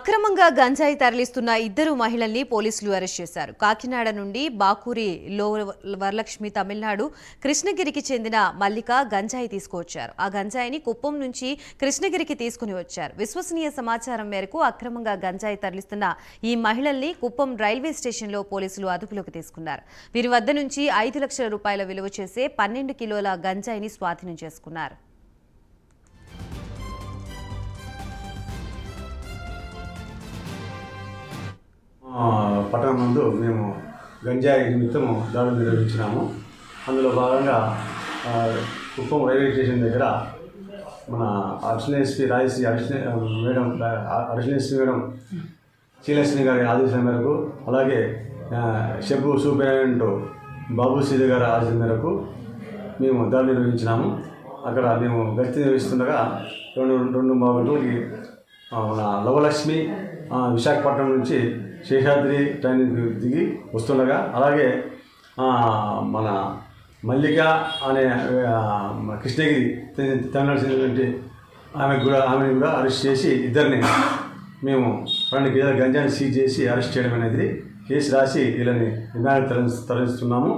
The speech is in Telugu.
అక్రమంగా గంజాయి తరలిస్తున్న ఇద్దరు మహిళల్ని పోలీసులు అరెస్ట్ చేశారు. కాకినాడ నుండి బాకూరి లో వరలక్ష్మి తమిళనాడు కృష్ణగిరికి చెందిన మల్లిక గంజాయి తీసుకువచ్చారు. ఆ గంజాయిని కుప్పం నుంచి కృష్ణగిరికి తీసుకుని వచ్చారు. విశ్వసనీయ సమాచారం మేరకు అక్రమంగా గంజాయి తరలిస్తున్న ఈ మహిళల్ని కుప్పం రైల్వే స్టేషన్లో పోలీసులు అదుపులోకి తీసుకున్నారు. వీరి వద్ద నుంచి ఐదు లక్షల రూపాయల విలువ చేసే పన్నెండు కిలోల గంజాయిని స్వాధీనం చేసుకున్నారు. పట్టణం నందు మేము గంజాయి నిమిత్తము దాడులు నిర్వహించినాము. అందులో భాగంగా కుప్పం రైల్వే స్టేషన్ దగ్గర మన Archaneswari Rajashri additional madam Archaneswari madam Srilakshmi గారి ఆదేశాల మేరకు అలాగే షబ్బు షెబ్బు సూపరింటెండెంట్ బాబు సీద గారి ఆదేశం మేరకు మేము దాడులు నిర్వహించినాము. అక్కడ మేము గస్తీ నిర్వహిస్తుండగా రెండు రెండు మా గంటలకి మన లవలక్ష్మి విశాఖపట్నం నుంచి శేషాద్రి ట్రైన్ దిగి వస్తుండగా అలాగే మన మల్లిక అనే కృష్ణగిరి తమిళనాడు చెందినటువంటి ఆమె కూడా ఆమెను కూడా అరెస్ట్ చేసి ఇద్దరిని మేము రెండు కేజీల గంజాన్ని సీజ్ చేసి అరెస్ట్ చేయడం అనేది కేసు రాసి వీళ్ళని రిమాండ్ తరలి తరలిస్తున్నాము.